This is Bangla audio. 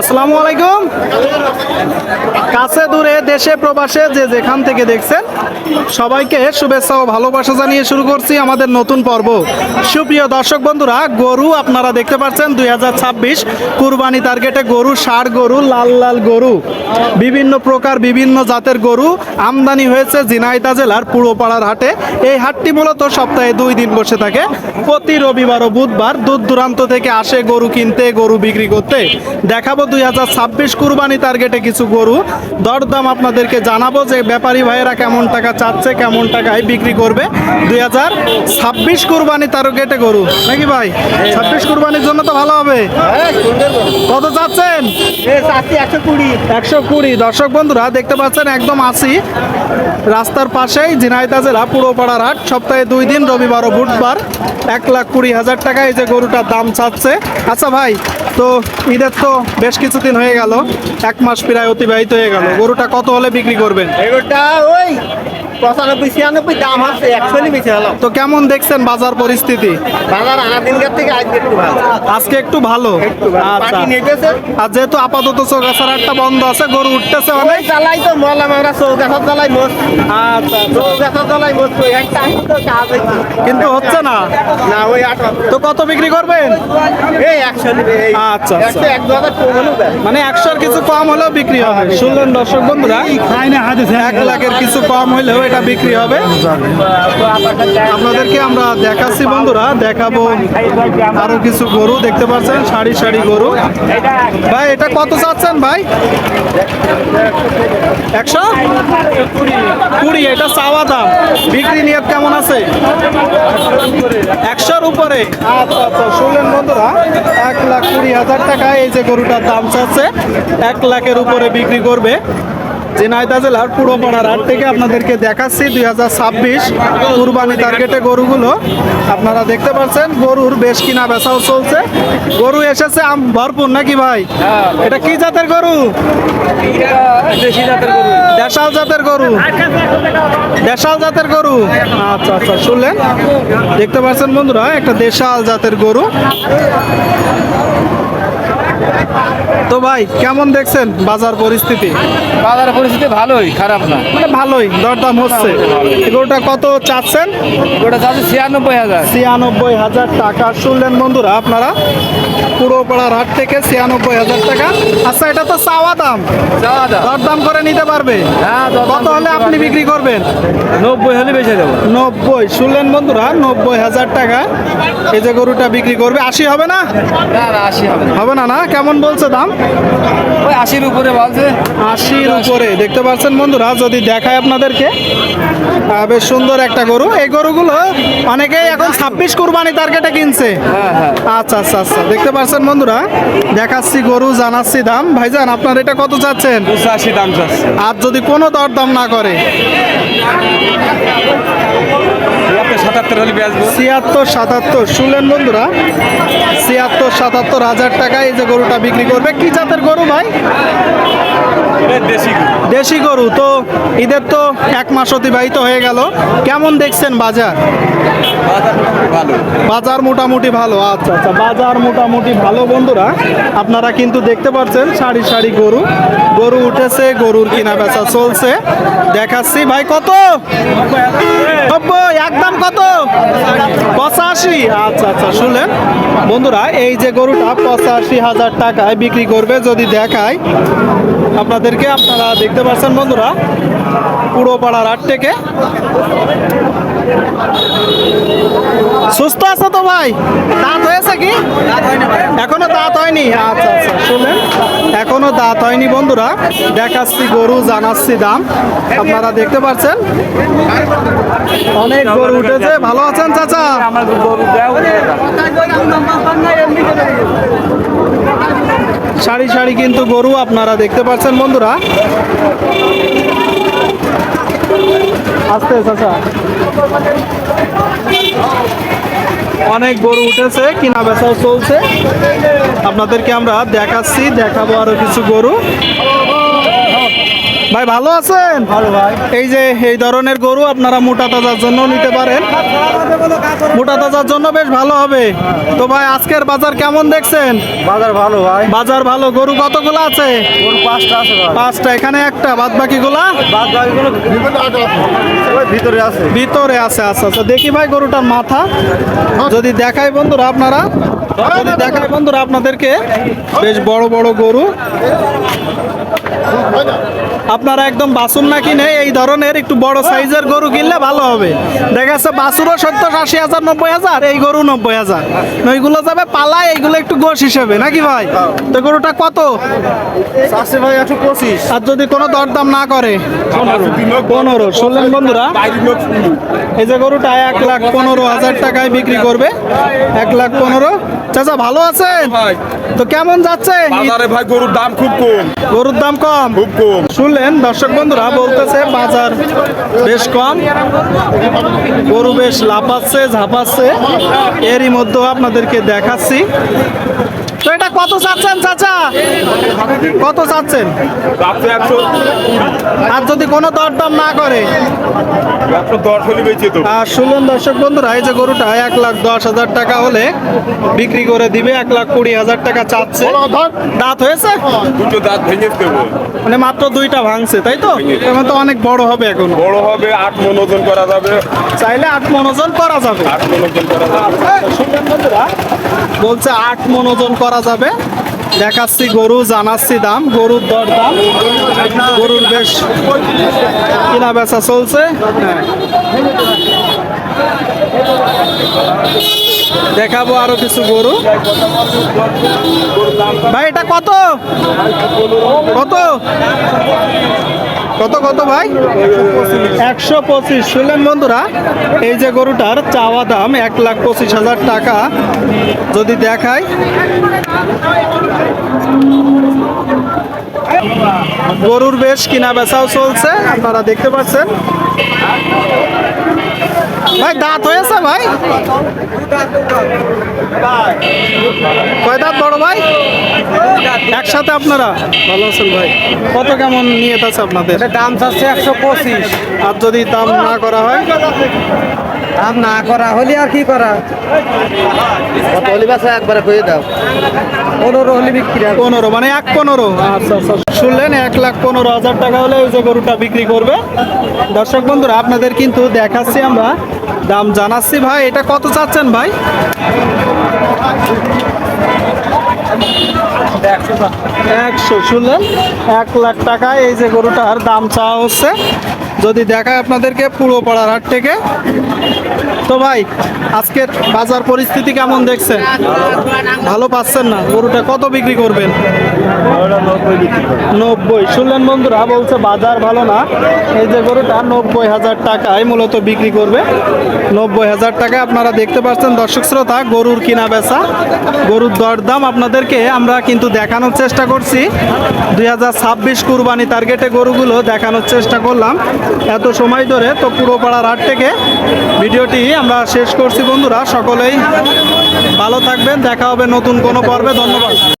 আসসালামু আলাইকুম। কাছে দূরে, দেশে, প্রবাসে, যে যেখান থেকে দেখছেন, সবাইকে শুভেচ্ছা ও ভালোবাসা জানিয়ে শুরু করছি আমাদের নতুন পর্ব। সুপ্রিয় দর্শক বন্ধুরা, গরু আপনারা দেখতে পাচ্ছেন, দুই হাজার ছাব্বিশ কুরবানি টার্গেটে গরু, ষাড় গরু, লাল লাল গরু। বিভিন্ন প্রকার, বিভিন্ন জাতের গরু আমদানি হয়েছে ঝিনাইদহ জেলার পুরোপাড়ার হাটে। এই হাটটি মূলত সপ্তাহে দুই দিন বসে থাকে। প্রতি রবিবার ও বুধবার দূর দূরান্ত থেকে আসে গরু কিনতে, গরু বিক্রি করতে। দেখাবো দুই হাজার ছাব্বিশ কুরবানি টার্গেটে কিছু গরু। দরদাম আপনাদেরকে জানাব যে ব্যাপারী ভাইয়েরা কেমন টাকা চাচ্ছে কেমন টাকায় বিক্রি করবে। দুই হাজার ছাব্বিশ কুরবানি টার্গেটে গরু। নাকি ভাই? ছাব্বিশ কুরবানির জন্য তো ভালো হবে। কত চাচ্ছেন? একশো কুড়ি। দর্শক বন্ধুরা দেখতে পাচ্ছেন একদম আসি রাস্তার পাশেই ঝিনাইদা জেলা পুরোপাড়ার হাট। সপ্তাহে দুই দিন রবিবার ও বুধবার। এক লাখ কুড়ি হাজার টাকা এই যে গরুটার দাম চাচ্ছে। আচ্ছা ভাই তো ঈদের তো বেশ কিছুদিন হয়ে গেল। এক মাস প্রায় অতিবাহিত হয়ে গেল। গরুটা কত হলে বিক্রি করবেন? এগোটা ওই পঁচানব্বই ছিয়ানব্বই দাম আছে একশো বেশি হলো তো কেমন দেখছেন বাজার পরিস্থিতি? বাজার আনার দিনকার থেকে আজকে একটু ভালো। আজকে একটু ভালো? আচ্ছা। আর যেহেতু আপাতত চৌগাছার হাটটা বন্ধ আছে গরু উঠতেছে অনেক। জ্বালাই তো আমরা চৌগাছার জ্বালাই মোট আচ্ছা। চৌগাছার জ্বালাই মোট একটা তো কাজ কিন্তু হচ্ছে না? না ওই আট তো কত বিক্রি করবেন? এই একশো আচ্ছা, আচ্ছা। মানে একশোর কিছু কম হলেও বিক্রি হবে। শুনলেন দর্শক বন্ধুরা এক লাখের কিছু কম হলেও এটা বিক্রি হবে? আপনাদেরকে আমরা দেখাচ্ছি বন্ধুরা, দেখাবো আরও কিছু গরু, দেখতে পাচ্ছেন, সারি সারি গরু। ভাই, এটা কত চাচ্ছেন ভাই? একশো? কুড়ি, এটা চাওয়া দাম। বিক্রি নিয়ত কেমন আছে? একশোর উপরে। আচ্ছা আচ্ছা শুনলেন বন্ধুরা, এক লাখ কুড়ি হাজার টাকা এই যে গরুটার দাম চাচ্ছে, এক লাখের উপরে বিক্রি করবে। ঝিনাইদহ জেলার পুরোপাড়ার হাট থেকে আপনাদেরকে দেখাচ্ছি দুই হাজার ছাব্বিশ কুরবানি টার্গেটে গরুগুলো। আপনারা দেখতে পাচ্ছেন গরুর বেশ কিনা বেচাও চলছে। গরু এসেছে আম ভরপুর নাকি ভাই? এটা কি জাতের গরু। দেশাল জাতের গরু। দেশাল জাতের গরু। আচ্ছা আচ্ছা শুনলেন? দেখতে পাচ্ছেন বন্ধুরা একটা দেশাল জাতের গরু। তো ভাই কেমন দেখছেন বাজার পরিস্থিতি? বাজার পরিস্থিতি ভালোই খারাপ না। মানে ভালোই দরদাম হচ্ছে। গরুটা কত চাচ্ছেন? ওটা যাচ্ছে ছিয়ানব্বই হাজার। ছিয়ানব্বই হাজার টাকা। শুনলেন বন্ধুরা আপনারা পুরো পাড়ার হাট থেকে ছিয়ানব্বই হাজার টাকা। আচ্ছা এটা তো চাওয়া দাম। দাও দরদাম করে নিতে পারবে। হ্যাঁ, কত হলে আপনি বিক্রি করবেন? নব্বই হলে বেঁচে দেবো। নব্বই। শুনলেন বন্ধুরা নব্বই হাজার টাকা। এই যে গরুটা বিক্রি করবে। আশি হবে না? আশি হবে না। হবে না না? কেমন বলছে দাম? ওই আশির উপরে বলছে। আশির উপরে। দেখতে পাচ্ছেন বন্ধুরা যদি দেখায় আপনাদেরকে বেশ সুন্দর একটা গরু। এই গরুগুলো অনেকেই এখন ছাব্বিশ কুরবানি টার্গেটে কিনছে। হ্যাঁ হ্যাঁ। আচ্ছা আচ্ছা আচ্ছা। দেখতে পাচ্ছেন বন্ধুরা দেখাচ্ছি গরু জানাচ্ছি দাম। ভাইজান আপনার এটা কত চাচ্ছেন দাম চাচ্ছে আর যদি কোনো দর দরদাম না করে? সাতাত্তর হলে বেচবো। ছিয়াত্তর সাতাত্তর শুনলেন বন্ধুরা? ছিয়াত্তর সাতাত্তর হাজার টাকা এই যে গরুটা বিক্রি করবে। কি জাতের গরু ভাই? দেশি দেশি গরু। তো ঈদের তো এক মাস অতিবাহিত হয়ে গেল। কেমন দেখছেন বাজার? বাজার মোটামুটি ভালো। আচ্ছা আচ্ছা বাজার মোটামুটি ভালো বন্ধুরা। আপনারা কিন্তু দেখতে পাচ্ছেন সারি সারি গরু। গরু উঠেছে গরুর কিনা বেচা চলছে। দেখাচ্ছি ভাই কত? নব্বই একদম কত? পঁচাশি। আচ্ছা আচ্ছা শুনলেন। বন্ধুরা, এই যে গরুটা পঁচাশি হাজার টাকায় বিক্রি করবে যদি দেখায় আপনাদেরকে আপনারা দেখতে পাচ্ছেন বন্ধুরা পুরো পাড়ার আট থেকে। সুস্থ আছে তো ভাই? দাঁত হয়েছে কি? এখনও দাঁত হয়নি? আচ্ছা আচ্ছা শুনলেন এখনও দাঁত হয়নি বন্ধুরা। দেখাচ্ছি গরু জানাচ্ছি দাম। আপনারা দেখতে পাচ্ছেন? অনেক গরু উঠেছে। ভালো আছেন চাচা? সারি সারি কিন্তু গরু আপনারা দেখতে পাচ্ছেন বন্ধুরা। আস্তে, চাচা। অনেক গরু উঠেছে, কিনা বেচাও চলছে। আপনাদেরকে আমরা দেখাচ্ছি, দেখাবো আরও কিছু গরু। ভাই ভালো আছেন? ভালো ভাই। এই যে এই ধরনের গরু আপনারা মোটা তাজার জন্য নিতে পারেন। মোটা তাজার জন্য বেশ ভালো হবে। তো ভাই আজকের বাজার কেমন দেখছেন? বাজার ভালো ভাই। বাজার ভালো। গরু কতগুলো আছে? ওর পাঁচটা আছে পাঁচটা। এখানে একটা বাদ বাকিগুলা বাদ বাকিগুলো ভিতরে আছে। ভিতরে আছে আচ্ছা আচ্ছা। দেখি ভাই গরুটার মাথা। যদি দেখাই বন্ধুরা আপনারা যদি দেখাই বন্ধুরা আপনাদেরকে বেশ বড় বড় গরু। আপনারা একদম বাসুন না কিনে এই ধরনের একটু বড় সাইজের গরু কিনলে ভালো হবে। দেখা যাচ্ছে বাসুরও সত্তর আশি হাজার নব্বই হাজার এই গরু নব্বই হাজার। ওইগুলো যাবে পালায় এইগুলো একটু গোশ হিসেবে নাকি ভাই? তো গরুটা কত? ভাই একশো পঁচিশ। আর যদি কোনো দরদাম না করে পনেরো। শুনলেন বন্ধুরা এই যে গরুটা এক লাখ পনেরো হাজার টাকায় বিক্রি করবে। এক লাখ পনেরো। চাচা ভালো আছেন? ভাই। তো কেমন যাচ্ছে? ভাই গরুর দাম খুব কম। গরুর দাম কম? খুব কম। শুনলেন দর্শক বন্ধুরা বলতেছে বাজার বেশ কম গরু বেশ লাফাচ্ছে ঝাপাচ্ছে। এরই মধ্যেও আপনাদেরকে দেখাচ্ছি। কত চাচ্ছেন চাচা? কত চাচ্ছেন? আপনি আর যদি কোনো দরদাম না করে? একশো বেঁচে আর শুনলেন দর্শক বন্ধুরা এই যে গরুটা এক লাখ দশ হাজার টাকা হলে বিক্রি করে দিবে এক লাখ কুড়ি হাজার টাকা চাচ্ছে। দাঁত হয়েছে? দুটো দাঁত ভেঙে দেবো। মানে মাত্র দুইটা ভাঙছে তাই তো? এখন তো অনেক বড় হবে এখন। বড় হবে আট মন ওজন করা যাবে। চাইলে আট মন ওজন করা যাবে। আট মন ওজন করা যাবে। বলছে আট মন ওজন করা যাবে দেখাচ্ছি গরু, জানাচ্ছি দাম, গরুর দর দাম। গরুর বেশ কিনা বেচা চলছে। দেখাবো আরও কিছু গরু। ভাই, এটা কত? কত? কত কত ভাই? একশো পঁচিশ। শুনলেন বন্ধুরা, এই যে গরুটার চাওয়া দাম এক লাখ পঁচিশ হাজার টাকা। যদি দেখায় গরুর বেশ কিনা বেচাও চলছে, আপনারা দেখতে পাচ্ছেন। ভাই দাঁত হয়েছে ভাই। কয় দাঁত বড় ভাই? একসাথে আপনারা? ভালো আছেন ভাই। কত কেমন নিয়ে আছে আপনাদের? দাম চাচ্ছে একশো পঁচিশ। আর যদি দাম না করা হয়? দাম না করা হলে আর কি করা? কত হলে বাসা একবারে কয়ে দাও। পনেরো হলে বিক্রি পনেরো মানে এক পনেরো। আচ্ছা আচ্ছা। শুনলেন এক লাখ পনেরো হাজার টাকা হলে ওই যে গরুটা বিক্রি করবে। দর্শক বন্ধুরা আপনাদের কিন্তু দেখাচ্ছি আমরা। দাম জানাচ্ছি ভাই এটা কত চাচ্ছেন ভাই? একশো শুনলেন? এক লাখ টাকায় এই যে গরুটার দাম চাওয়া হচ্ছে। যদি দেখায় আপনাদেরকে পুরো পাড়ার হাট থেকে। তো ভাই, আজকের বাজার পরিস্থিতি কেমন দেখছেন? ভালো পাচ্ছেন না? গরুটা কত বিক্রি করবেন? নব্বই। শুনলেন বন্ধুরা, বলছে বাজার ভালো না। এই যে গরুটা, নব্বই হাজার টাকায় মূলত বিক্রি করবে। নব্বই হাজার টাকায় আপনারা দেখতে পাচ্ছেন দর্শক শ্রোতা, গরুর কিনা বেচা। গরুর দরদাম আপনাদেরকে আমরা কিন্তু দেখানোর চেষ্টা করছি। দুই হাজার ছাব্বিশ কুরবানি টার্গেটে গরুগুলো দেখানোর চেষ্টা করলাম। এত সময় ধরে তো পুরো পাড়ার হাট থেকে ভিডিওটি আমরা শেষ করছি বন্ধুরা, সকলেই ভালো থাকবেন, দেখা হবে নতুন কোনো পর্বে, ধন্যবাদ।